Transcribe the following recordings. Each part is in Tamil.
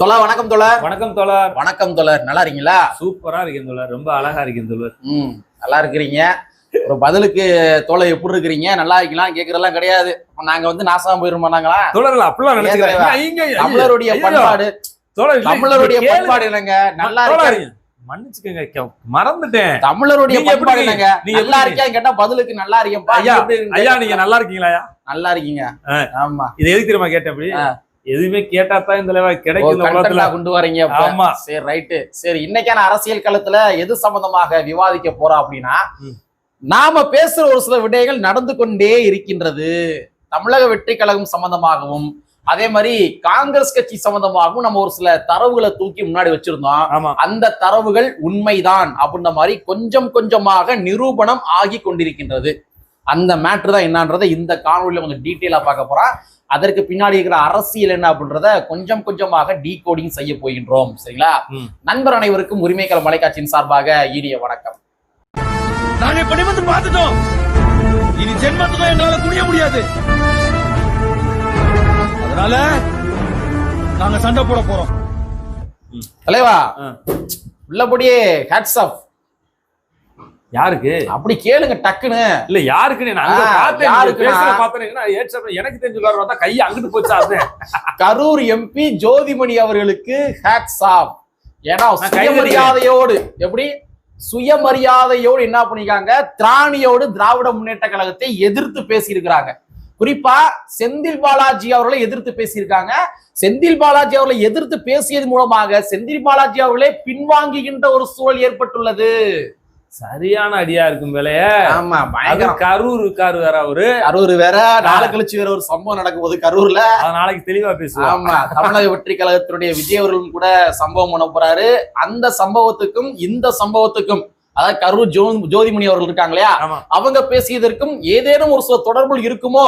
தொலா வணக்கம் தோழர் வணக்கம் தோழர். வணக்கம் தோழர். நல்லா இருக்கீங்களா? சூப்பரா இருக்கேன் தோழர். ரொம்ப அழகா இருக்கேன் தோழர். ம் நல்லா இருக்கிறீங்க. ஒரு பதிலுக்கு தோலை எப்படி இருக்கிறீங்க? நல்லா இருக்கலாம் கேக்குறதெல்லாம் கிடையாது. நாங்க வந்து நாசமா போயிருமா நாங்களா? தோழர் அப்படிலாம் நினைச்சுக்கிறேன். தமிழருடைய. பண்பாடு தமிழருடைய. பண்பாடு என்னங்க? நல்லா தோழர், இருக்க? மன்னிச்சுக்கங்க மறந்துட்டேன். தமிழருடைய பண்பாடு என்னங்க? நீங்க நல்லா இருக்கியா கேட்டா பதிலுக்கு நல்லா இருக்கேன்ப்பா. ஐயா, இருக்கீங்க? நீங்க நல்லா இருக்கீங்களா? நல்லா இருக்கீங்க. ஆமா. இது எதுக்கு தெரியுமா கேட்டேன் அப்படி? ஆ. எதுவுமே கேட்டா தான் இந்த ஓ, கிடைக்கும் உலகத்துல. கொண்டு வரீங்க. ஆமா. சரி ரைட்டு சரி இன்னைக்கான அரசியல் களத்துல எது சம்பந்தமாக விவாதிக்க போறோம் அப்படின்னா. நாம பேசுற ஒரு சில விடயங்கள் நடந்து கொண்டே இருக்கின்றது. தமிழக வெற்றி கழகம் சம்பந்தமாகவும் அதே மாதிரி காங்கிரஸ் கட்சி சம்பந்தமாகவும் நம்ம ஒரு சில தரவுகளை தூக்கி முன்னாடி வச்சிருந்தோம். அந்த தரவுகள் உண்மைதான் அப்படின்ற மாதிரி கொஞ்சம் கொஞ்சமாக நிரூபணம் ஆகி கொண்டிருக்கின்றது. அந்த மேட்ரு தான் என்னன்றதை இந்த காணொலியில கொஞ்சம் டீட்டெயிலா பார்க்க போறோம் அதற்கு பின்னாடி இருக்கிற அரசியல் என்ன அப்படின்றத கொஞ்சம் கொஞ்சமாக டீகோடிங் செய்ய போகின்றோம். சரிங்களா. நண்பர் அனைவருக்கும் உரிமைக்கள மலைக்காட்சியின் சார்பாக ஈரிய வணக்கம். நாங்க இப்ப பார்த்துட்டோம். இனி ஜென்மத்துக்கும் எங்களால குனிய முடியாது. அதனால நாங்க சண்டை போட போறோம். தலைவா. உள்ளபடியே ஹேட்ஸ் ஆஃப் யாருக்கு? அப்படி கேளுங்க டக்குன்னு. இல்ல யாருக்கு நான் பார்த்தேன் யாருக்குன்னா- எனக்கு தெரிஞ்சு பார்த்தா கை அங்கிட்டு போச்சு கரூர் எம்பி ஜோதிமணி அவர்களுக்கு ஹேட்ஸ் ஆஃப் ஏன்னா சுயமரியாதையோடு எப்படி? சுயமரியாதையோடு என்ன பண்ணிருக்காங்க? திராணியோடு திராவிட முன்னேற்ற கழகத்தை எதிர்த்து பேசியிருக்கிறாங்க. குறிப்பா செந்தில் பாலாஜி அவர்களை எதிர்த்து பேசியிருக்காங்க. செந்தில் பாலாஜி அவர்களை எதிர்த்து பேசியது மூலமாக செந்தில் பாலாஜி அவர்களே பின்வாங்குகின்ற ஒரு சூழல் ஏற்பட்டுள்ளது. சரியான அடியா இருக்கும் வேலைய. ஆமா அது பயங்கரம். கரூர் இருக்காரு வேற அவரு. கரூர் வேற நாளை கழிச்சு வேற ஒரு சம்பவம் நடக்கும் போது கரூர்ல. அத நாளைக்கு தெளிவா பேசுவோம். ஆமா தமிழக வெற்றி கழகத்தினுடைய விஜய் அவர்களும் கூட சம்பவம் பண்ண போறாரு. அந்த சம்பவத்துக்கும் இந்த சம்பவத்துக்கும் அதாவது கரூர் ஜோ ஜோதிமணி அவர்கள் இருக்காங்க இல்லையா? அவங்க பேசியதற்கும் ஏதேனும் ஒரு சில தொடர்புகள் இருக்குமோ?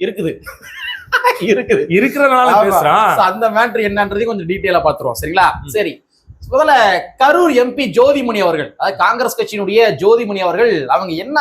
இருக்குது. இருக்குது. இருக்கிறதுனால. பேசுறான். அந்த மேட்ரு என்னன்றதையும் கொஞ்சம் டீட்டெயிலா பாத்துருவோம் சரிங்களா? சரி. முதல்ல கரூர் எம்பி ஜோதிமணி அவர்கள் அதாவது காங்கிரஸ் கட்சியினுடைய ஜோதிமணி அவர்கள் அவங்க என்ன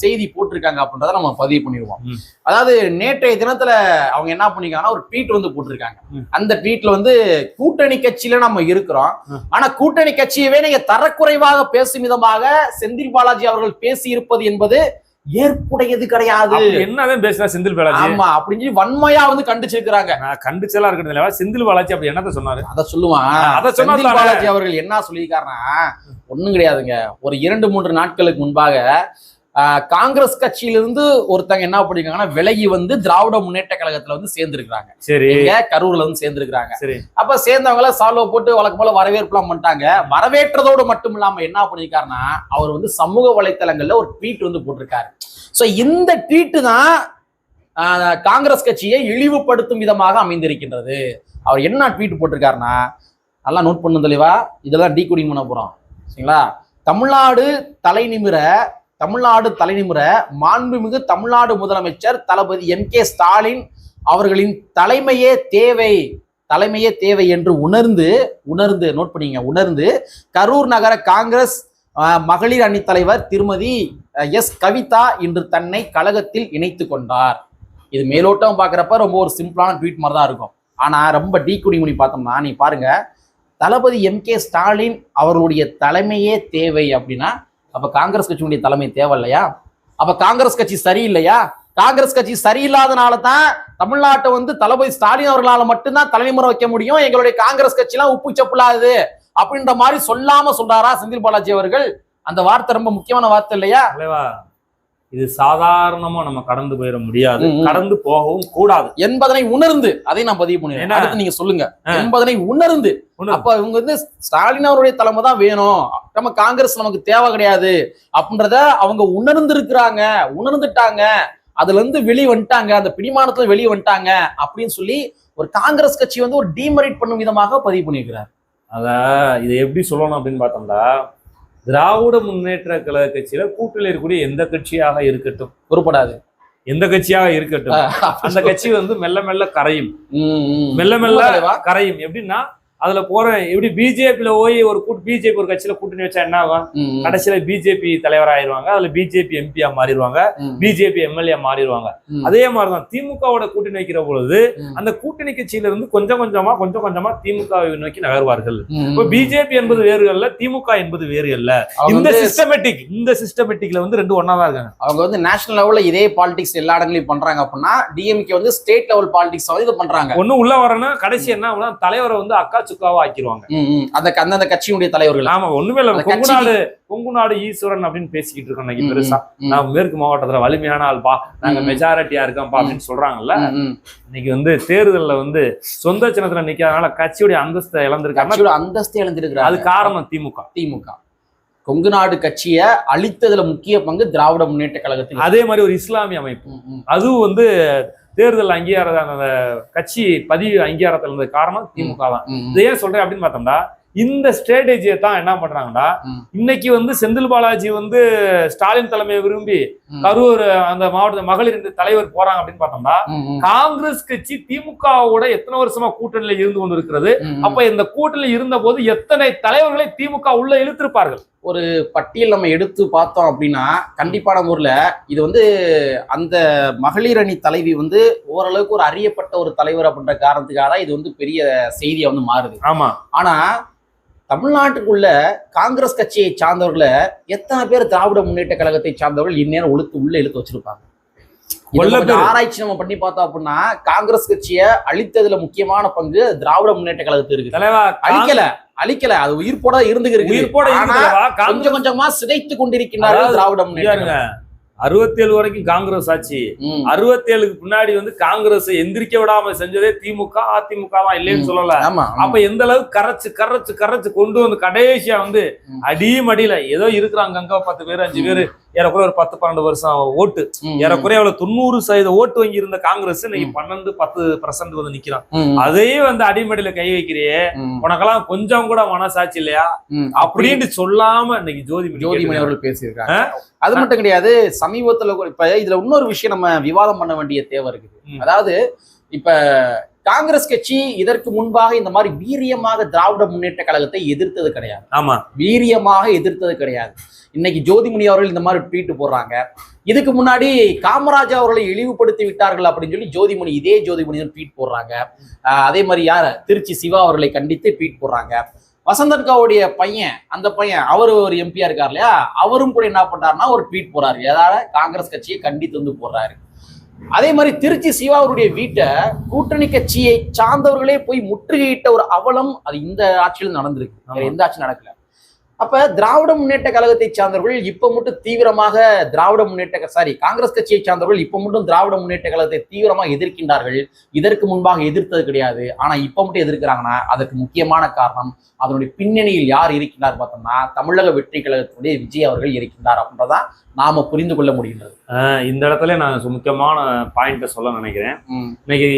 செய்தி போட்டிருக்காங்க அப்படின்றத நம்ம பதிவு பண்ணிடுவோம். அதாவது நேற்றைய தினத்துல அவங்க என்ன பண்ணிருக்காங்கன்னா ஒரு ட்வீட் வந்து போட்டிருக்காங்க. அந்த ட்வீட்ல வந்து கூட்டணி கட்சியில நம்ம இருக்கிறோம். ஆனா கூட்டணி கட்சியவே நீங்க தரக்குறைவாக பேசும் விதமாக செந்தில் பாலாஜி அவர்கள் பேசி இருப்பது என்பது ஏற்புடையது கிடையாது. என்னதான் பேசுறா செந்தில் பாலாஜி? ஆமா அப்படின்னு சொல்லி வன்மையா வந்து கண்டிச்சிருக்கிறாங்க. நான் கண்டிச்செல்லாம் இருக்கணும் இல்லையா செந்தில் பாலாஜி அப்படி என்னத்த சொன்னாரு? அத சொல்லுவான். அத சொன்னா செந்தில். பாலாஜி அவர்கள் என்ன சொல்லியிருக்காருன்னா ஒண்ணும் கிடையாதுங்க. ஒரு இரண்டு மூன்று நாட்களுக்கு முன்பாக காங்கிரஸ் கட்சியிலிருந்து ஒருத்தங்க என்ன பண்ணிருக்காங்கன்னா விலகி வந்து திராவிட முன்னேற்ற கழகத்துல வந்து சேர்ந்திருக்காங்க சரி. கரூர்ல வந்து சேர்ந்திருக்காங்க சரி. அப்ப சேர்ந்தவங்கள சால்வ போட்டு வழக்கம் போல வரவேற்புலாம் பண்ணிட்டாங்க. வரவேற்றதோடு மட்டும் இல்லாம என்ன பண்ணிருக்காருன்னா அவர் வந்து சமூக வலைத்தளங்கள்ல ஒரு ட்வீட் வந்து போட்டிருக்காரு. சோ இந்த ட்வீட் தான் காங்கிரஸ் கட்சியை இழிவுபடுத்தும் விதமாக அமைந்திருக்கின்றது. அவர் என்ன ட்வீட் போட்டிருக்காருன்னா நல்லா நோட் பண்ணும் தெளிவா இதெல்லாம் டீகோடிங் பண்ண போறோம். சரிங்களா? தமிழ்நாடு தலைநிமிர தமிழ்நாடு தலைநிமுறை மாண்புமிகு தமிழ்நாடு முதலமைச்சர் தளபதி எம் கே ஸ்டாலின் அவர்களின் தலைமையே தேவை தலைமையே தேவை என்று உணர்ந்து உணர்ந்து நோட் பண்ணிங்க உணர்ந்து கரூர் நகர காங்கிரஸ் மகளிர் அணி தலைவர் திருமதி எஸ் கவிதா இன்று தன்னை கழகத்தில் இணைத்து கொண்டார். இது மேலோட்டம் பார்க்குறப்ப ரொம்ப ஒரு சிம்பிளான ட்வீட் மாதிரி தான் இருக்கும். ஆனால் ரொம்ப டீகுடி முடி பார்த்தோம்னா நீ பாருங்க தளபதி எம் கே ஸ்டாலின் அவர்களுடைய தலைமையே தேவை அப்படின்னா அப்போ காங்கிரஸ் கட்சியினுடைய தலைமை தேவை இல்லையா அப்போ காங்கிரஸ் கட்சி சரியில்லையா? காங்கிரஸ் கட்சி சரியில்லாதனால தான் தமிழ்நாட்டை வந்து தளபதி ஸ்டாலின் அவர்களால் மட்டும்தான் தலைமுறை வைக்க முடியும். எங்களுடைய காங்கிரஸ் கட்சிலாம் உப்பு செப்புலாது அப்படின்ற மாதிரி சொல்லாம சொல்றாரா செந்தில் பாலாஜி அவர்கள்? அந்த வார்த்தை ரொம்ப முக்கியமான வார்த்தை இல்லையா? இது சாதாரணமா நம்ம கடந்து போயிட முடியாது. கடந்து போகவும் கூடாது என்பதனை உணர்ந்து அதை நான் பதிவு பண்ணுவேன்? அடுத்து நீங்க சொல்லுங்க. என்பதனை உணர்ந்து உணர்ந்து. அப்ப இவங்க வந்து ஸ்டாலின் அவருடைய தலைமை தான் வேணும் நம்ம காங்கிரஸ் நமக்கு தேவை கிடையாது அப்படின்றத அவங்க உணர்ந்திருக்கிறாங்க உணர்ந்துட்டாங்க அதுல இருந்து வெளியே வந்துட்டாங்க அந்த பிடிமானத்துல வெளியே வந்துட்டாங்க அப்படின்னு சொல்லி ஒரு காங்கிரஸ் கட்சி வந்து ஒரு டீமரைட் பண்ணும் விதமாக பதிவு பண்ணியிருக்கிறார் அத இதை எப்படி சொல்லணும் அப்படின்னு பார்த்தோம்னா திராவிட முன்னேற்ற கழக கட்சியில கூட்டணியில் இருக்கக்கூடிய எந்த கட்சியாக இருக்கட்டும்? பொறுப்படாது எந்த கட்சியாக இருக்கட்டும்? அந்த கட்சி வந்து மெல்ல மெல்ல கரையும். மெல்ல மெல்ல. கரையும். எப்படின்னா அதுல போற எப்படி பிஜேபியில போய் ஒரு கூட்டு பிஜேபி ஒரு கட்சியில கூட்டணி வச்சா என்ன ஆகும்? கடைசியில பிஜேபி தலைவர் ஆயிருவாங்க அதுல பிஜேபி எம்பியா மாறிடுவாங்க. பிஜேபி எம்எல்ஏ மாறிடுவாங்க. அதே மாதிரிதான் திமுகவோட கூட்டணி வைக்கிற பொழுது. அந்த கூட்டணி கட்சியில இருந்து கொஞ்சம் கொஞ்சமா கொஞ்சம் கொஞ்சமா திமுகவை நோக்கி நகர்வார்கள். இப்ப. பிஜேபி என்பது வேறு அல்ல திமுக என்பது வேறு அல்ல. இந்த சிஸ்டமேட்டிக் இந்த சிஸ்டமேட்டிக்ல வந்து ரெண்டு ஒன்னா தான் இருக்காங்க. அவங்க வந்து நேஷனல் லெவல்ல இதே பாலிடிக்ஸ் எல்லா இடங்களையும் பண்றாங்க அப்படின்னா டிஎம்கே வந்து ஸ்டேட் லெவல் பாலிடிக்ஸ் இது பண்றாங்க. ஒண்ணு உள்ள வரனா கடைசி என்ன தலைவரை வந்து அக்கா சுக்காவா ஆக்கிடுவாங்க. அந்த அந்தந்த கட்சியினுடைய தலைவர்கள். ஆமா ஒண்ணுமே இல்ல கொங்கு நாடு கொங்கு நாடு ஈஸ்வரன் அப்படின்னு பேசிக்கிட்டு இருக்கோம் பெருசா. நான் மேற்கு மாவட்டத்துல வலிமையான ஆள்பா. நாங்க. மெஜாரிட்டியா இருக்கோம்ப்பா அப்படின்னு சொல்றாங்கல்ல. இன்னைக்கு வந்து தேர்தல்ல வந்து சொந்த சின்னத்துல நிக்காதனால கட்சியுடைய அந்தஸ்தை இழந்திருக்காங்க. அந்தஸ்தே இழந்திருக்கிறாங்க. அது காரணம் திமுக. திமுக. கொங்கு நாடு கட்சியை அழித்ததுல முக்கிய பங்கு திராவிட முன்னேற்ற கழகத்தில் அதே மாதிரி ஒரு இஸ்லாமிய அமைப்பு. அதுவும் வந்து தேர்தல் அங்கீகார அந்த கட்சி பதிவு அங்கீகாரத்துல இருந்த காரணம் திமுக தான். இதை ஏன் சொல்றேன் அப்படின்னு பார்த்தோம்னா இந்த ஸ்ட்ராட்டஜியை தான் என்ன பண்றாங்கன்னா. இன்னைக்கு வந்து செந்தில் பாலாஜி வந்து ஸ்டாலின் தலைமையை விரும்பி. கரூர் அந்த மாவட்ட மகளிர் தலைவர் போறாங்க அப்படின்னு பார்த்தோம்னா. காங்கிரஸ் கட்சி திமுகவோட எத்தனை வருஷமா கூட்டணியில இருந்து கொண்டு இருக்கிறது. அப்ப இந்த கூட்டணியில் இருந்த போது எத்தனை தலைவர்களை திமுக உள்ள இழுத்திருப்பார்கள் பட்டியல் நம்ம எடுத்து பார்த்தோம் அப்படின்னா கண்டிப்பான முறையில் இது வந்து அந்த மகளிர் அணி தலைவி வந்து ஓரளவுக்கு ஒரு அறியப்பட்ட ஒரு தலைவர் அப்படின்ற காரணத்துக்காக தான் இது வந்து பெரிய செய்தியா வந்து மாறுது ஆமா ஆனா தமிழ்நாட்டுக்குள்ள காங்கிரஸ் கட்சியை சார்ந்தவர்களை எத்தனை பேர் திராவிட முன்னேற்ற கழகத்தை சார்ந்தவர்கள் இந்நேரம் ஒழுத்து உள்ள இழுத்து வச்சிருப்பாங்க. ஆராய்ச்சி நம்ம பண்ணி பார்த்தோம் அப்படின்னா காங்கிரஸ் கட்சியை அழித்ததுல முக்கியமான பங்கு திராவிட முன்னேற்ற கழகத்துக்கு இருக்கு அழிக்கல அழிக்கல. அது உயிர்ப்போட இருந்து இருக்கு உயிர்ப்போட கொஞ்சம் கொஞ்சமா சிதைத்து கொண்டிருக்கின்றார்கள் அதாவது, திராவிட முன்னேற்ற அறுபத்தேழு வரைக்கும் காங்கிரஸ் ஆச்சு. அறுபத்தேழுக்கு பின்னாடி வந்து காங்கிரஸ் எந்திரிக்க விடாம செஞ்சதே திமுக அதிமுக தான் இல்லைன்னு சொல்லல. அப்ப எந்த அளவுக்கு கரைச்சு கரைச்சு கரைச்சு கொண்டு வந்து கடைசியா வந்து ம். அடி மடியில ஏதோ இருக்கிறாங்க அங்க பத்து பேர் அஞ்சு பேர். ஏறக்குறைய ஒரு பத்து பன்னெண்டு வருஷம் ஓட்டு. ஏறக்குறைய அவ்வளவு தொண்ணூறு சதவீத ஓட்டு வங்கி இருந்த காங்கிரஸ் இன்னைக்கு. பன்னெண்டு பத்து பர்சன்ட் வந்து நிக்கிறான். ம், அதையும் வந்து அடிமடியில கை வைக்கிறியே உனக்கெல்லாம் கொஞ்சம் கூட மனசாட்சி இல்லையா. அப்படின்னு சொல்லாம இன்னைக்கு ஜோதிமணி ஜோதிமணி. அவர்கள் பேசியிருக்காங்க. அது மட்டும் கிடையாது சமீபத்துல இப்ப இதுல இன்னொரு விஷயம் நம்ம விவாதம் பண்ண வேண்டிய தேவை இருக்குது. அதாவது இப்ப காங்கிரஸ் கட்சி இதற்கு முன்பாக இந்த மாதிரி வீரியமாக திராவிட முன்னேற்ற கழகத்தை எதிர்த்தது கிடையாது. ஆமா. வீரியமாக எதிர்த்தது கிடையாது. இன்னைக்கு ஜோதிமணி அவர்கள் இந்த மாதிரி ட்வீட் போடுறாங்க. இதுக்கு முன்னாடி காமராஜ் அவர்களை இழிவுபடுத்தி விட்டார்கள் அப்படின்னு சொல்லி ஜோதிமணி இதே ஜோதிமணி ட்வீட் போடுறாங்க. அதே மாதிரி யார? திருச்சி சிவா அவர்களை கண்டித்து ட்வீட் போடுறாங்க. வசந்தன்காவுடைய பையன் அந்த பையன் அவர் ஒரு எம்பியா இருக்கார் இல்லையா? அவரும் கூட என்ன பண்றாருன்னா ஒரு ட்வீட் போறாரு ஏதாவது காங்கிரஸ் கட்சியை கண்டித்து வந்து போடுறாரு. அதே மாதிரி திருச்சி சிவா அவருடைய வீட்டை கூட்டணி கட்சியை சார்ந்தவர்களே போய் முற்றுகையிட்ட ஒரு அவலம் அது இந்த ஆட்சியில் நடந்திருக்கு. வேற எந்த ஆட்சி நடக்கல. அப்ப திராவிட முன்னேற்ற கழகத்தை சார்ந்தவர்கள் இப்ப மட்டும் தீவிரமாக திராவிட முன்னேற்ற சாரி காங்கிரஸ் கட்சியை சார்ந்தவர்கள் இப்ப மட்டும் திராவிட முன்னேற்ற கழகத்தை தீவிரமாக எதிர்க்கின்றார்கள். இதற்கு முன்பாக எதிர்த்தது கிடையாது. ஆனா இப்ப மட்டும் எதிர்க்கிறாங்கன்னா அதற்கு முக்கியமான காரணம் அதனுடைய பின்னணியில் யார் இருக்கின்றார் பார்த்தோம்னா தமிழக வெற்றி கழகத்தினுடைய விஜய் அவர்கள் இருக்கின்றார் அப்படின்றதான் நாம புரிந்து கொள்ள முடிகின்றது. இந்த இடத்துல நான் முக்கியமான பாயிண்ட சொல்ல நினைக்கிறேன். இன்னைக்கு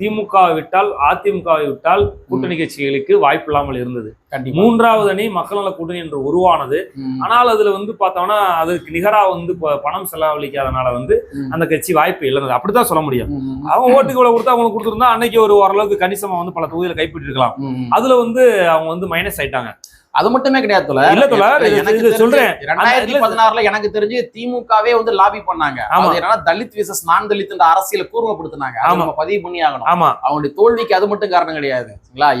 திமுக விட்டால் அதிமுகவை விட்டால் கூட்டணி கட்சிகளுக்கு வாய்ப்பு இல்லாமல் இருந்தது. மூன்றாவது அணி மக்கள் நல கூட்டணி என்று உருவானது. ஆனால் அதுல வந்து பார்த்தோம்னா அதுக்கு நிகரா வந்து பணம் செலவழிக்காதனால வந்து அந்த கட்சி வாய்ப்பு இழந்தது. அப்படித்தான் சொல்ல முடியும். அவங்க ஓட்டுக்கு இவ்வளவு கொடுத்தா அவங்களுக்கு கொடுத்துருந்தா அன்னைக்கு ஒரு ஓரளவுக்கு கணிசமா வந்து பல தொகுதியில கைப்பற்றி இருக்கலாம் ம், ம். அதுல வந்து அவங்க வந்து மைனஸ் ஆயிட்டாங்க. அது மட்டுமே கிடையாது. இல்ல இது- சொல்றேன். ரெண்டாயிரத்தி பதினாறுல எனக்கு தெரிஞ்சு திமுகவே வந்து லாபி பண்ணாங்க. அது என்னன்னா தலித் விசஸ் நான் தலித் அரசியல கூர்மைப்படுத்தினாங்க. நம்ம பதிவு பண்ணி ஆகணும் ஆமா. அவங்களுடைய தோல்விக்கு அது மட்டும் காரணம் கிடையாது.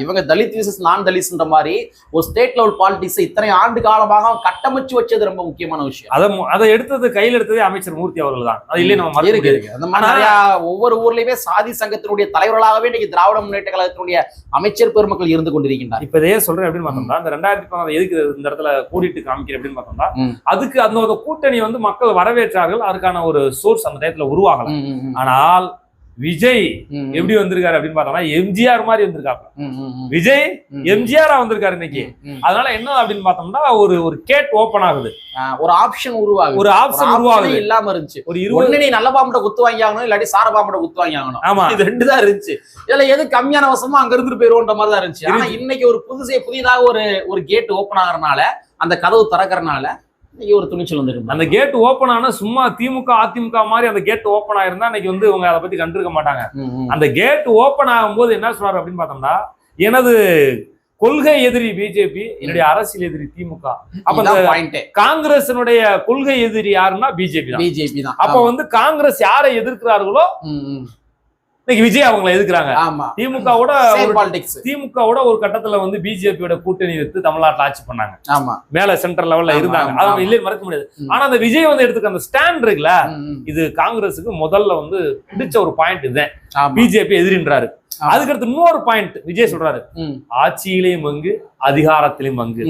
இவங்க தலித் விசஸ் நான் தலித்ன்ற மாதிரி ஒரு ஸ்டேட் லெவல் பாலிடிக்ஸ் இத்தனை ஆண்டு காலமாக கட்டமைச்சு வச்சது ரொம்ப முக்கியமான விஷயம். அதை அதை எடுத்தது கையில் எடுத்ததே அமைச்சர் மூர்த்தி அவர்கள் தான் அது இல்லையே நம்ம இருக்கு அந்த மாதிரி நிறைய ஒவ்வொரு ஊர்லயுமே சாதி சங்கத்தினுடைய தலைவர்களாகவே இன்னைக்கு திராவிட முன்னேற்ற கழகத்தினுடைய அமைச்சர் பெருமக்கள் இருந்து கொண்டிருக்கின்றார் இப்ப இதே சொல்றேன் அப்படின்னு பார்த்தோம்னா இந்த ரெண்டாயிரத்தி பதினாறு எதுக்கு இந்த இடத்துல கூடிட்டு காமிக்கிறேன் அப்படின்னு பார்த்தோம்னா. அதுக்கு அந்த கூட்டணி வந்து மக்கள் வரவேற்றார்கள் அதுக்கான ஒரு சோர்ஸ் அந்த டயத்துல உருவாகலாம். ஆனால் விஜய் எப்படி வந்திருக்காரு அப்படின்னு பார்த்தோம்னா எம்ஜிஆர் மாதிரி வந்திருக்காரு. விஜய். எம்ஜிஆரா வந்திருக்காரு இன்னைக்கு. அதனால என்ன அப்படின்னு பார்த்தோம்னா ஒரு ஒரு கேட் ஓபன் ஆகுது. ஒரு ஆப்ஷன் உருவாகுது. ஒரு ஆப்ஷன் உருவாகுது. இல்லாம இருந்துச்சு. ஒரு இருபது நீ நல்ல பாம்பட குத்து வாங்கி ஆகணும் இல்லாட்டி சார பாம்பட குத்து வாங்கி ஆகணும். ஆமா. இது ரெண்டு தான் இருந்துச்சு. இதுல எது கம்மியான வசமோ அங்க இருந்துட்டு போயிருவோன்ற மாதிரி தான் இருந்துச்சு. ஆனா இன்னைக்கு ஒரு புதுசே புதிதாக ஒரு ஒரு கேட் ஓபன் ஆகுறனால அந்த கதவு திறக்கறனால இன்னைக்கு ஒரு துணிச்சல் வந்துருக்கு அந்த கேட் ஓபன் ஆனா சும்மா திமுக அதிமுக மாதிரி அந்த கேட் ஓபன் ஆயிருந்தா இன்னைக்கு வந்து இவங்க அதை பத்தி கண்டிருக்க மாட்டாங்க. அந்த கேட் ஓபன் ஆகும்போது என்ன சொல்றாரு அப்படின்னு பார்த்தோம்னா எனது கொள்கை எதிரி பிஜேபி என்னுடைய அரசியல் எதிரி திமுக. அப்ப காங்கிரசினுடைய கொள்கை எதிரி யாருன்னா பிஜேபி தான். பிஜேபி தான். அப்ப வந்து காங்கிரஸ் யாரை எதிர்க்கிறார்களோ. இன்னைக்கு விஜய் அவங்களை எதிர்க்கிறாங்க ஆமா திமுகவோட திமுகவோட ஒரு கட்டத்துல வந்து பிஜேபியோட கூட்டணி எடுத்து தமிழ்நாட்டுல ஆட்சி பண்ணாங்க ஆமா மேல சென்ட்ரல் லெவல்ல இருந்தாங்க அதை. இல்லைன்னு மறக்க முடியாது. ஆனா அந்த விஜய் வந்து எடுத்துக்க அந்த ஸ்டாண்ட் இருக்குல்ல. இது காங்கிரஸுக்கு முதல்ல வந்து பிடிச்ச ஒரு பாயிண்ட் இதுதான். பிஜேபி எதிரின்றாரு. அதுக்கடுத்து இன்னொரு பாயிண்ட் விஜய் சொல்றாரு. ஆட்சியிலையும் பங்கு அதிகாரத்திலையும் பங்கு.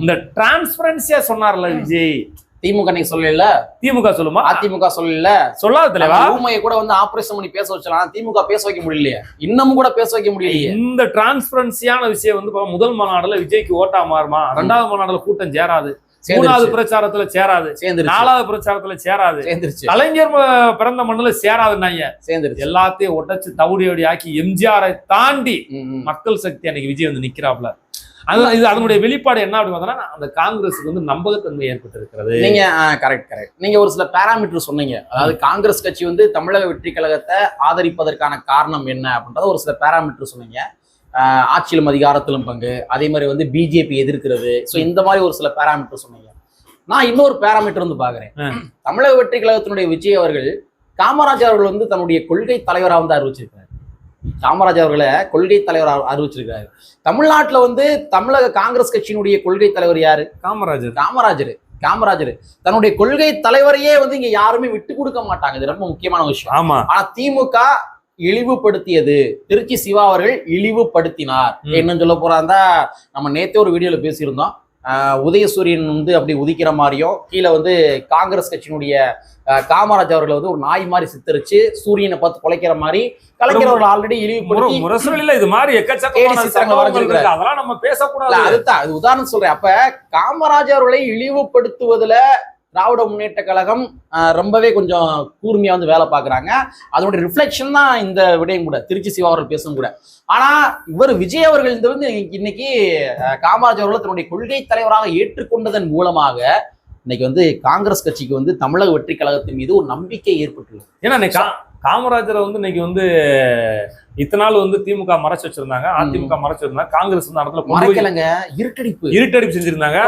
இந்த டிரான்ஸ்பரன்சியா சொன்னார்ல விஜய் திமுக நீங்க சொல்லல. திமுக சொல்லுமா? அதிமுக சொல்லல. சொல்லாத தலைவா? ஊமையை கூட வந்து ஆபரேஷன் பண்ணி பேச வச்சலாம் திமுக பேச வைக்க முடியலையே. இன்னமும் கூட பேச வைக்க முடியலையே. இந்த டிரான்ஸ்பரன்சியான விஷயம் வந்து முதல் மாநாடுல விஜய்க்கு ஓட்டா மாறுமா? ரெண்டாவது மாநாடுல கூட்டம் சேராது. மூணாவது பிரச்சாரத்துல சேராது. நாலாவது பிரச்சாரத்துல சேராது. கலைஞர் பிறந்த மண்ணுல சேராதுன்னாங்க சேர்ந்துருச்சு. எல்லாத்தையும் உடைச்சு தவிடியோடி ஆக்கி எம்ஜிஆரை தாண்டி. மக்கள் சக்தி அன்னைக்கு விஜய் வந்து நிக்கிறாப்ல. அது இது அதனுடைய வெளிப்பாடு என்ன அப்படின்னு பார்த்தோம்னா அந்த காங்கிரஸுக்கு வந்து நம்பகத்தன்மை ஏற்பட்டிருக்கிறது. நீங்க கரெக்ட் கரெக்ட் நீங்க ஒரு சில பேராமீட்டர் சொன்னீங்க. அதாவது காங்கிரஸ் கட்சி வந்து தமிழக வெற்றி கழகத்தை ஆதரிப்பதற்கான காரணம் என்ன அப்படின்றத ஒரு சில பேராமீட்டர் சொன்னீங்க. ஆட்சியிலும் அதிகாரத்திலும் பங்கு அதே மாதிரி வந்து பிஜேபி எதிர்க்கிறது. ஸோ இந்த மாதிரி ஒரு சில பேராமீட்டர் சொன்னீங்க. நான் இன்னொரு பேராமீட்டர் வந்து பாக்குறேன். தமிழக வெற்றி கழகத்தினுடைய விஜய் அவர்கள் காமராஜர் அவர்கள் வந்து தன்னுடைய கொள்கை தலைவராக வந்து அறிவிச்சிருக்காரு. காமராஜர் அவர்களை கொள்கை தலைவராக அறிவிச்சிருக்காரு தமிழ்நாட்டுல வந்து தமிழக காங்கிரஸ் கட்சியினுடைய கொள்கை தலைவர் யாரு? காமராஜர். காமராஜர். காமராஜர். தன்னுடைய கொள்கை தலைவரையே வந்து இங்க யாருமே விட்டு கொடுக்க மாட்டாங்க. இது ரொம்ப முக்கியமான விஷயம். ஆமா. ஆனா திமுக இழிவுபடுத்தியது. திருச்சி சிவா அவர்கள் இழிவுபடுத்தினார். ம். என்ன சொல்ல போறாந்தா நம்ம நேத்தே ஒரு வீடியோல பேசியிருந்தோம். உதயசூரியன் வந்து அப்படி உதிக்கிற மாதிரியும் கீழே வந்து காங்கிரஸ் கட்சியினுடைய காமராஜ் அவர்களை வந்து ஒரு நாய் மாதிரி சித்தரிச்சு சூரியனை பார்த்து குலைக்கிற மாதிரி கலைஞர் அவர்கள் ஆல்ரெடி இழிவுபடுத்தி முரசொலியில இது மாதிரி. அதெல்லாம் நம்ம பேசக்கூடாது. அதுதான் அது உதாரணம் சொல்றேன். அப்ப காமராஜர் அவர்களை இழிவுபடுத்துவதுல திராவிட முன்னேற்ற கழகம் ரொம்பவே கொஞ்சம் கூர்மையாக வந்து வேலை பார்க்குறாங்க. அதனுடைய ரிஃப்ளெக்ஷன் தான் இந்த விடயம் கூட. திருச்சி சிவா அவர்கள் பேசும் கூட. ஆனால் இவர் விஜய் அவர்கள் இந்த வந்து இன்னைக்கு காமராஜ் காமராஜர் தன்னுடைய கொள்கை தலைவராக ஏற்றுக்கொண்டதன் மூலமாக இன்னைக்கு வந்து காங்கிரஸ் கட்சிக்கு வந்து தமிழக வெற்றி கழகத்தின் மீது ஒரு நம்பிக்கை ஏற்பட்டுள்ளது. ஏன்னா காமராஜரை வந்து இன்னைக்கு வந்து இத்தனை நாள் வந்து திமுக மறைச்சு வச்சிருந்தாங்க அதிமுக மறைச்சு வச்சிருந்தாங்க. காங்கிரஸ் வந்து இடத்துல போய் மறைக்கலங்க. இருட்டடிப்பு. இருட்டடிப்பு செஞ்சிருந்தாங்க.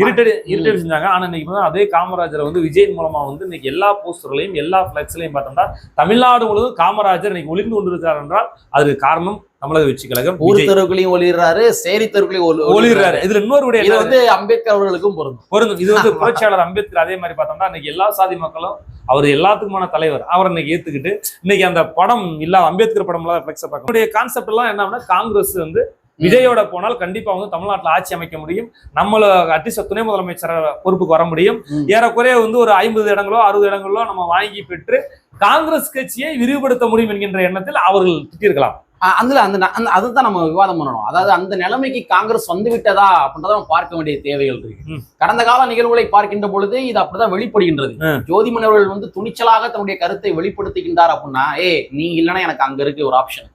இருட்டடி இருட்டடி செஞ்சாங்க ஆனா இன்னைக்கு அதே காமராஜரை வந்து விஜய் மூலமா வந்து இன்னைக்கு எல்லா போஸ்டர்லையும் எல்லா பிளெக்ஸ்லையும் பார்த்தோம்னா தமிழ்நாடு முழுவதும் காமராஜர் இன்னைக்கு ஒளிந்து கொண்டிருக்கார் என்றால் அதுக்கு காரணம் தமிழக வெற்றி கழகம் ஊர் விஜய். தெருவுக்குள்ளயும் ஒளிர்றாரு சேரி தெருவுக்குள்ளயும் ஒளி- ஒளிர்றாரு இதுல இன்னொரு விட இது வந்து அம்பேத்கர் அவர்களுக்கும் பொருந்தும். பொருந்தும். இது வந்து புரட்சியாளர் அம்பேத்கர் அதே மாதிரி பார்த்தோம்னா இன்னைக்கு எல்லா சாதி மக்களும் அவர் எல்லாத்துக்குமான தலைவர். அவர் இன்னைக்கு ஏத்துக்கிட்டு இன்னைக்கு அந்த படம் இல்ல அம்பேத்கர் படம் எல்லாம் ஃபிளெக்ஸ பார்க்க கான்செப்ட் எல்லாம் என்னன்னா காங்கிரஸ் வந்து விஜயோட போனால் கண்டிப்பா வந்து தமிழ்நாட்டுல ஆட்சி அமைக்க முடியும். நம்மள அட்லீஸ்ட் துணை முதலமைச்சர் பொறுப்புக்கு வர முடியும். ஏறக்குறைய வந்து ஒரு ஐம்பது இடங்களோ அறுபது இடங்களோ நம்ம வாங்கி பெற்று காங்கிரஸ் கட்சியை விரிவுபடுத்த முடியும் என்கின்ற எண்ணத்தில் அவர்கள் திட்டிருக்கலாம் அதுல அந்த அந்த அதுதான் நம்ம விவாதம் பண்ணணும் அதாவது அந்த நிலைமைக்கு காங்கிரஸ் வந்து விட்டதா அப்படின்றத நம்ம பார்க்க வேண்டிய தேவைகள் இருக்கு. கடந்த கால நிகழ்வுகளை பார்க்கின்ற பொழுது இது அப்படிதான் வெளிப்படுகின்றது. ஜோதிமன் அவர்கள் வந்து துணிச்சலாக தன்னுடைய கருத்தை வெளிப்படுத்துகின்றார் அப்படின்னா ஏ நீ இல்லைன்னா எனக்கு அங்க இருக்கு ஒரு ஆப்ஷன்.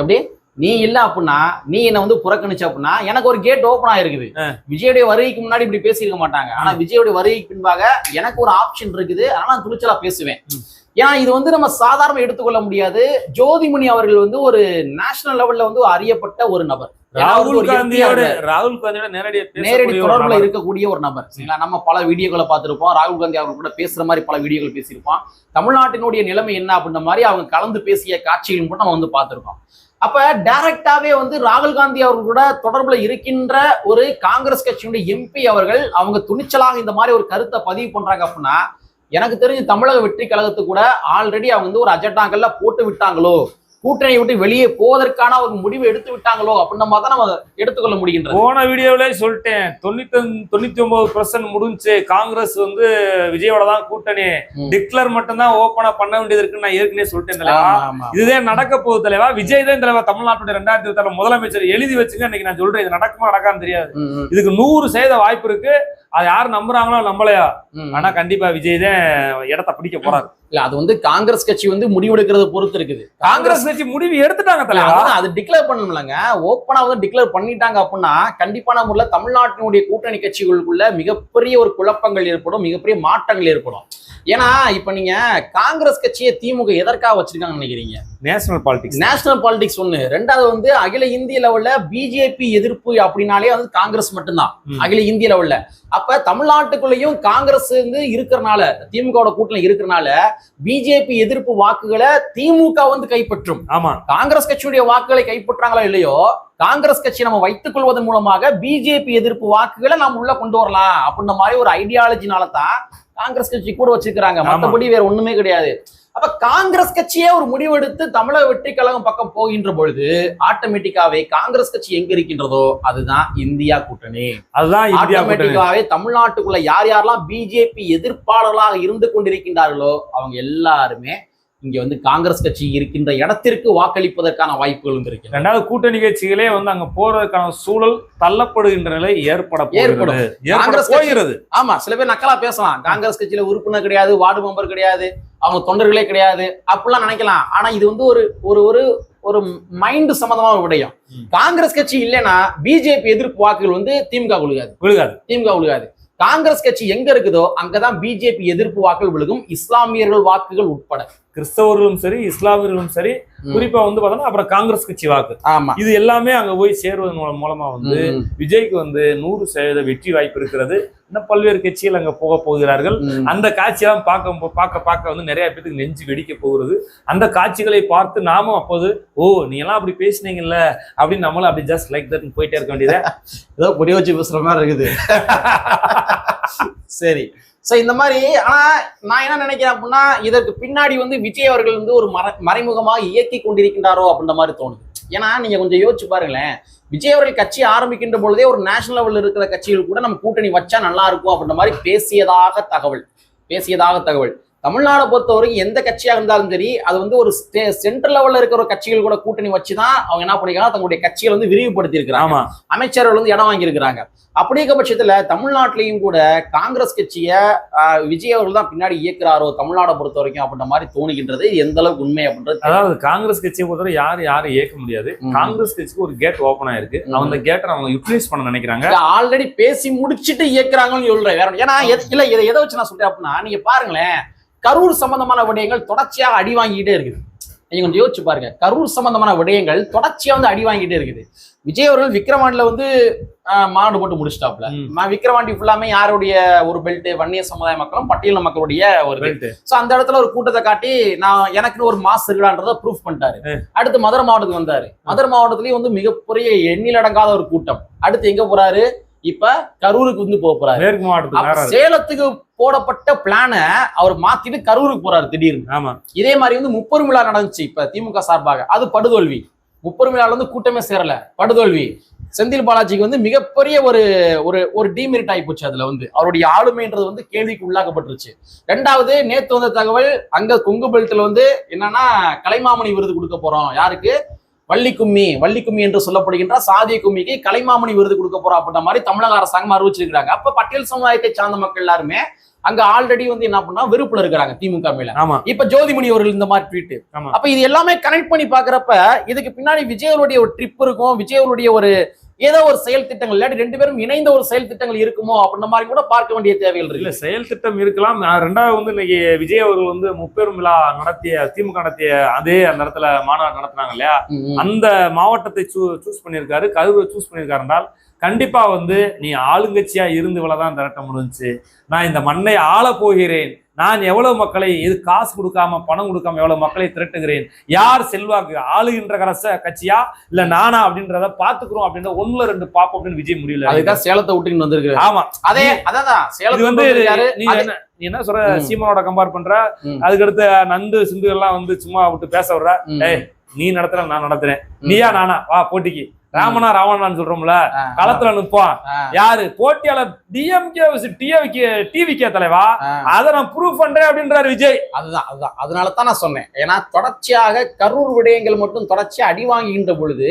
எப்படி நீ இல்ல அப்படின்னா நீ என்ன வந்து புறக்கணிச்ச அப்படின்னா எனக்கு ஒரு கேட் ஓபன் ஆயிருக்குது. விஜயுடைய வருகைக்கு முன்னாடி இப்படி பேசியிருக்க மாட்டாங்க ஆனா விஜயுடைய வருகைக்கு பின்பாக எனக்கு ஒரு ஆப்ஷன் இருக்குது அதனால நான் துணிச்சலா பேசுவேன். ஏன்னா இது வந்து நம்ம சாதாரண எடுத்துக்கொள்ள முடியாது. ஜோதிமணி அவர்கள் வந்து ஒரு நேஷனல் லெவல்ல வந்து அறியப்பட்ட ஒரு நபர். ராகுல் காந்தியோட. ராகுல் காந்தியோட நேரடி தொடர்புல. இருக்கக்கூடிய ஒரு நபர். சரிங்களா? நம்ம பல வீடியோக்களை பார்த்திருப்போம். ராகுல் காந்தி அவங்க கூட பேசுற மாதிரி பல வீடியோக்கள் பேசியிருப்போம். தமிழ்நாட்டினுடைய நிலைமை என்ன அப்படின்ற மாதிரி அவங்க கலந்து பேசிய காட்சிகள் கூட நம்ம வந்து பார்த்திருக்கோம். அப்ப டைரக்டாவே வந்து ராகுல் காந்தி அவர்கள் கூட தொடர்புல இருக்கின்ற ஒரு காங்கிரஸ் கட்சியினுடைய எம்பி அவர்கள் அவங்க துணிச்சலாக இந்த மாதிரி ஒரு கருத்தை பதிவு பண்றாங்க அப்படின்னா எனக்கு தெரிஞ்சு தமிழக வெற்றி கழகத்துக்கு கூட ஆல்ரெடி அவங்க வந்து ஒரு அஜெண்டாக்கள்ல போட்டு விட்டாங்களோ? கூட்டணியை விட்டு வெளியே போவதற்கான ஒரு முடிவு எடுத்து விட்டாங்களோ? அப்படின்ற மாதிரி தான் நம்ம எடுத்துக்கொள்ள முடிகின்றது. போன வீடியோவிலே சொல்லிட்டேன். தொண்ணூத்தி தொண்ணூத்தி ஒன்பது பர்சன்ட் முடிஞ்சு காங்கிரஸ் வந்து விஜயோட தான் கூட்டணி. டிக்ளர் மட்டும் தான் ஓபனா பண்ண வேண்டியது இருக்குன்னு நான் ஏற்கனவே சொல்லிட்டேன் தலைவா. இதுதான் நடக்க போகுது தலைவா. விஜய் தான் தலைவா தமிழ்நாட்டுடைய ரெண்டாயிரத்தி இருபத்தி முதலமைச்சர். எழுதி வச்சுங்க இன்னைக்கு நான் சொல்றேன். இது நடக்குமா நடக்கான்னு தெரியாது. இதுக்கு நூறு சதவீத வாய்ப்பு இருக்கு. அது யார் நம்புறாங்களோ நம்பலையா. ஆனா கண்டிப்பா விஜய் தான் இடத்த பிடிக்க போறாரு. இல்ல அது வந்து காங்கிரஸ் கட்சி வந்து முடிவெடுக்கிறத பொறுத்து இருக்குது. காங்கிரஸ் கட்சி முடிவு எடுத்துட்டாங்க இல்ல, தலைவா அதான் அது டிக்ளேர் பண்ணணும்லங்க. ஓப்பனா வந்து டிக்ளேர் பண்ணிட்டாங்க அப்படின்னா கண்டிப்பான முறையில் தமிழ்நாட்டினுடைய கூட்டணி கட்சிகளுக்குள்ள மிகப்பெரிய ஒரு குழப்பங்கள் ஏற்படும் மிகப்பெரிய மாற்றங்கள் ஏற்படும். ஏன்னா இப்ப நீங்க காங்கிரஸ் கட்சியை திமுக எதற்காக வச்சிருக்காங்கன்னு நினைக்கிறீங்க? நேஷனல் பாலிடிக்ஸ் நேஷனல் பாலிடிக்ஸ் ஒண்ணு. ரெண்டாவது வந்து அகில இந்திய லெவல்ல பிஜேபி எதிர்ப்பு அப்படின்னாலே வந்து காங்கிரஸ் மட்டும்தான். அகில இந்திய லெவல்ல அப்ப தமிழ்நாட்டுக்குள்ளேயும் காங்கிரஸ் வந்து இருக்கிறனால திமுகவோட கூட்டணி இருக்கிறனால பிஜேபி எதிர்ப்பு வாக்குகளை திமுக வந்து கைப்பற்றும். ஆமா. காங்கிரஸ் கட்சியுடைய வாக்குகளை கைப்பற்றாங்களோ இல்லையோ? காங்கிரஸ் கட்சி நம்ம வைத்துக் கொள்வதன் மூலமாக பிஜேபி எதிர்ப்பு வாக்குகளை நம்ம உள்ள கொண்டு வரலாம் அப்படின்ற மாதிரி ஒரு ஐடியாலஜினால தான் காங்கிரஸ் கட்சி கூட வச்சிருக்கிறாங்க. மத்தபடி வேற ஒண்ணுமே கிடையாது. அப்ப காங்கிரஸ் கட்சியே ஒரு முடிவெடுத்து தமிழக வெற்றி கழகம் பக்கம் போகின்ற பொழுது ஆட்டோமேட்டிக்காவே காங்கிரஸ் கட்சி எங்க இருக்கின்றதோ அதுதான் இந்தியா கூட்டணி. அதுதான் ஆட்டோமேட்டிக்காவே தமிழ்நாட்டுக்குள்ள யார் யாரெல்லாம் பிஜேபி எதிர்ப்பாளர்களாக இருந்து கொண்டிருக்கின்றார்களோ அவங்க எல்லாருமே இங்க வந்து காங்கிரஸ் கட்சி இருக்கின்ற இடத்திற்கு வாக்களிப்பதற்கான வாய்ப்புகள் இருக்கு ரெண்டாவது கூட்டணி கட்சிகளே வந்து அங்க போறதுக்கான சூழல் தள்ளப்படுகின்ற நிலை ஏற்பட ஏற்படும். காங்கிரஸ் போகிறது. ஆமா சில பேர் நக்கலா பேசலாம். காங்கிரஸ் கட்சியில உறுப்பினர் கிடையாது வார்டு மெம்பர் கிடையாது அவங்க தொண்டர்களே கிடையாது அப்படிலாம் நினைக்கலாம். ஆனா இது வந்து ஒரு ஒரு ஒரு ஒரு மைண்ட் சம்பந்தமான விடயம். காங்கிரஸ் கட்சி இல்லைன்னா பிஜேபி எதிர்ப்பு வாக்குகள் வந்து திமுக விழுகாது. விழுகாது. திமுக விழுகாது. காங்கிரஸ் கட்சி எங்க இருக்குதோ அங்கதான் பிஜேபி எதிர்ப்பு வாக்குகள் விழுகும். இஸ்லாமியர்கள் வாக்குகள் உட்பட. கிறிஸ்தவர்களும் சரி இஸ்லாமியர்களும் சரி குறிப்பா வந்து பார்த்தோம்னா அப்புறம் காங்கிரஸ் கட்சி வாக்கு. ஆமா. இது எல்லாமே அங்க போய் சேருவதன் மூலம் வந்து விஜய்க்கு வந்து நூறு சதவீத வெற்றி வாய்ப்பு இருக்கிறது. இன்னும் பல்வேறு கட்சிகள் அங்க போக போகிறார்கள். அந்த காட்சியெல்லாம் பார்க்க பார்க்க பார்க்க வந்து நிறைய பேத்துக்கு நெஞ்சு வெடிக்க போகிறது. அந்த காட்சிகளை பார்த்து நாமும் அப்போது ஓ நீ எல்லாம் அப்படி பேசுனீங்கல்ல அப்படின்னு நம்மளும் அப்படி ஜஸ்ட் லைக் தட் போயிட்டே இருக்க வேண்டியது? ஏதோ புரிய வச்சு பேசுற மாதிரி இருக்குது. சரி. சோ இந்த மாதிரி ஆனா நான் என்ன நினைக்கிறேன் அப்படின்னா இதற்கு பின்னாடி வந்து விஜய் அவர்கள் வந்து ஒரு மற மறைமுகமாக இயக்கி கொண்டிருக்கின்றாரோ அப்படின்ற மாதிரி தோணுது. ஏன்னா நீங்க கொஞ்சம் யோசிச்சு பாருங்களேன். விஜய் அவர்கள் கட்சி ஆரம்பிக்கின்ற பொழுதே ஒரு நேஷனல் லெவலில் இருக்கிற கட்சிகள் கூட நம்ம கூட்டணி வச்சா நல்லா இருக்கும் அப்படின்ற மாதிரி பேசியதாக தகவல். பேசியதாக தகவல். தமிழ்நாடை பொறுத்த வரைக்கும் எந்த கட்சியாக இருந்தாலும் சரி அது வந்து ஒரு சென்ட்ரல் லெவல்ல இருக்கிற ஒரு கட்சிகள் கூட கூட்டணி வச்சுதான் அவங்க என்ன பண்ணிருக்காங்க தங்களுடைய கட்சியை வந்து விரிவுபடுத்தி இருக்கிறாங்க அமைச்சர்கள் வந்து இடம் வாங்கியிருக்கிறாங்க. அப்படி இருக்க பட்சத்துல தமிழ்நாட்டிலையும் கூட காங்கிரஸ் கட்சியை விஜய் அவர்கள் தான் பின்னாடி இயக்குறாரோ தமிழ்நாடை பொறுத்த வரைக்கும் அப்படின்ற மாதிரி தோணுகின்றது. எந்த அளவுக்கு உண்மை அப்படின்றது. அதாவது காங்கிரஸ் கட்சியை பொறுத்தவரை யாரும் யாரும் இயக்க முடியாது. காங்கிரஸ் கட்சிக்கு ஒரு கேட் ஓபன் ஆயிருக்கு. அந்த கேட்டை அவங்க யூட்டிலைஸ் பண்ண நினைக்கிறாங்க. ஆல்ரெடி பேசி முடிச்சிட்டு இயக்குறாங்கன்னு சொல்றேன். வேற ஏன்னா இல்ல இதை எதை வச்சு நான் சொல்றேன் அப்படின்னா நீங்க பாருங்களேன். கரூர் சம்பந்தமான விடயங்கள் தொடர்ச்சியாக அடி வாங்கிட்டே இருக்குது. நீங்க கொஞ்சம் யோசிச்சு பாருங்க. கரூர் சம்பந்தமான விடயங்கள் தொடர்ச்சியா வந்து அடி வாங்கிட்டே இருக்குது. விஜய் அவர்கள் விக்ரவாண்டில வந்து மாநாடு போட்டு முடிச்சிட்டாப்ல விக்ரவாண்டி ஃபுல்லாமே யாருடைய ஒரு பெல்ட் வன்னிய சமுதாய மக்களும் பட்டியல் மக்களுடைய ஒரு. Belt. சோ அந்த இடத்துல ஒரு கூட்டத்தை காட்டி நான் எனக்குன்னு ஒரு மாஸ் இருக்குடான்றத ப்ரூஃப் பண்ணிட்டாரு. அடுத்து மதுரை மாவட்டத்துக்கு வந்தாரு. மதுரை மாவட்டத்திலயும் வந்து மிகப்பெரிய எண்ணிலடங்காத ஒரு கூட்டம். அடுத்து எங்க போறாரு? இப்ப கரூருக்கு வந்து போக போறாரு. சேலத்துக்கு போடப்பட்ட பிளான அவர் மாத்திட்டு கரூருக்கு போறாரு திடீர்னு. ஆமா. இதே மாதிரி வந்து முப்பெரும் விழா நடந்துச்சு இப்ப திமுக சார்பாக. அது படுதோல்வி. முப்பெரும் விழால வந்து கூட்டமே சேரல. படுதோல்வி. செந்தில் பாலாஜிக்கு வந்து மிகப்பெரிய ஒரு ஒரு ஒரு டீமெரிட் ஆகி போச்சு அதுல வந்து. அவருடைய ஆளுமைன்றது வந்து கேள்விக்கு உள்ளாக்கப்பட்டுருச்சு. ரெண்டாவது நேத்து வந்த தகவல் அங்க கொங்கு பெல்ட்ல வந்து என்னன்னா கலைமாமணி விருது கொடுக்க போறோம். யாருக்கு? வள்ளி கும்மி வள்ளி கும்மி என்று சொல்லப்படுகின்ற சாதிய கும்மிக்கு கலைமாமணி விருது கொடுக்க போறோம் அப்படின்ற மாதிரி தமிழக அரசாங்கம் அறிவிச்சிருக்காங்க அப்ப பட்டியல் சமுதாயத்தை சார்ந்த மக்கள் எல்லாருமே அங்க ஆல்ரெடி வந்து என்ன பண்ணா வெறுப்புல இருக்கிறாங்க திமுக மேல. ஆமா. இப்ப ஜோதிமணி அவர்கள் இந்த மாதிரி ட்வீட். அப்ப இது எல்லாமே கனெக்ட் பண்ணி பாக்குறப்ப இதுக்கு பின்னாடி விஜய் அவருடைய ஒரு ட்ரிப் இருக்கும் விஜய் அவருடைய ஒரு ஏதோ ஒரு செயல் திட்டங்கள் இல்லாட்டி ரெண்டு பேரும் இணைந்த ஒரு செயல் திட்டங்கள் இருக்குமோ அப்படின்ற மாதிரி கூட பார்க்க வேண்டிய தேவைகள் இல்ல இருக்கு செயல் திட்டம் இருக்கலாம். ரெண்டாவது வந்து இன்னைக்கு விஜய் அவர்கள் வந்து முப்பெரும் விழா நடத்திய திமுக நடத்திய அதே அந்த இடத்துல மாநாடு நடத்துனாங்க இல்லையா. அந்த மாவட்டத்தை சூஸ் பண்ணியிருக்காரு. கரூரை சூஸ் பண்ணியிருக்காரு என்றால் கண்டிப்பா வந்து நீ ஆளுங்கட்சியா இருந்து தான் திரட்ட முடிஞ்சுச்சு. நான் இந்த மண்ணை ஆள போகிறேன். நான் எவ்வளவு மக்களை இது காசு கொடுக்காம பணம் கொடுக்காம எவ்வளவு மக்களை திரட்டுகிறேன்? யார் செல்வாக்கு? ஆளுகின்ற கரச கட்சியா? இல்ல நானா அப்படின்றத பாத்துக்கிறோம் அப்படின்ற ஒண்ணுல ரெண்டு பாப்போம் அப்படின்னு விஜய் முடியல அதுதான் சேலத்தை விட்டுன்னு வந்திருக்கு ஆமா. அதே அதான் சேலத்து வந்து நீ என்ன நீ என்ன சொல்ற. சீமானோட கம்பேர் பண்ற. அதுக்கடுத்து நந்து சிந்து எல்லாம் வந்து சும்மா விட்டு பேச விடுற? ஏய், நீ நடத்துற நான் நடத்துறேன். நீயா நானா? வா போட்டிக்கு. ராமனா ராவணான்னு சொல்றோம்ல களத்துல நிப்பான் யாரு? போட்டியாளர் டிஎம்கே டிவிகே டிவிகே தலைவா? அதை நான் ப்ரூவ் பண்றேன் அப்படின்றாரு விஜய். அதுதான் அதுதான். அதனால தான் நான் சொன்னேன். ஏன்னா தொடர்ச்சியாக கரூர் விடயங்கள் மட்டும் தொடர்ச்சியா அடி வாங்குகின்ற பொழுது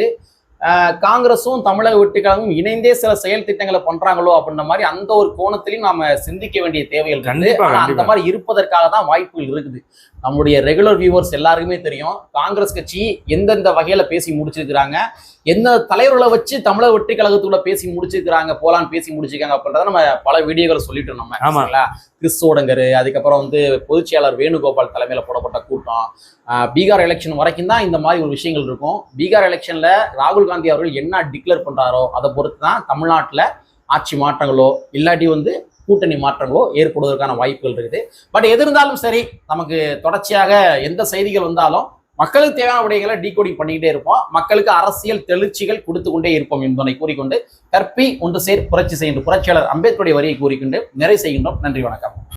காங்கிரஸும் தமிழக வெட்டுக்கழகமும் இணைந்தே சில செயல் திட்டங்களை பண்றாங்களோ அப்படின்ற மாதிரி அந்த ஒரு கோணத்திலையும் நாம சிந்திக்க வேண்டிய தேவைகள் இருக்கு. அந்த. மாதிரி இருப்பதற்காக தான் வாய்ப்புகள் இருக்குது. நம்முடைய ரெகுலர் வியூவர்ஸ் எல்லாருக்குமே தெரியும் காங்கிரஸ் கட்சி எந்தெந்த வகையில பேசி முடிச்சிருக்கிறாங்க எந்த தலைவர்களை வச்சு தமிழக வெற்றி கழகத்துக்குள்ள பேசி முடிச்சிருக்கிறாங்க போலான்னு பேசி முடிச்சிருக்காங்க அப்படின்றத நம்ம பல வீடியோக்கள் சொல்லிட்டோம் நம்ம ஆமா. சரிங்களா? கிறிஸ் சோடங்கர் அதுக்கப்புறம் வந்து பொதுச் செயலாளர் வேணுகோபால் தலைமையில போடப்பட்ட கூட்டம் பீகார் எலெக்ஷன் வரைக்கும் தான் இந்த மாதிரி ஒரு விஷயங்கள் இருக்கும் பீகார் எலெக்ஷன்ல ராகுல் காந்தி அவர்கள் என்ன டிக்ளேர் பண்றாரோ அதை பொறுத்து தான் தமிழ்நாட்டுல ஆட்சி மாற்றங்களோ இல்லாட்டி வந்து கூட்டணி மாற்றங்களோ ஏற்படுவதற்கான வாய்ப்புகள் இருக்குது. பட் எது இருந்தாலும் சரி நமக்கு தொடர்ச்சியாக எந்த செய்திகள் வந்தாலும் மக்களுக்கு தேவையான விடயங்களை டீகோடிங் பண்ணிக்கிட்டே இருப்போம். மக்களுக்கு அரசியல் தெளிச்சிகள் கொடுத்து கொண்டே இருப்போம் என்பதை கூறிக்கொண்டு கற்பி ஒன்று சேர் புரட்சி செய்கின்ற புரட்சியாளர் அம்பேத்கருடைய வரியை கூறிக்கொண்டு நிறைவு செய்கின்றோம். நன்றி வணக்கம்.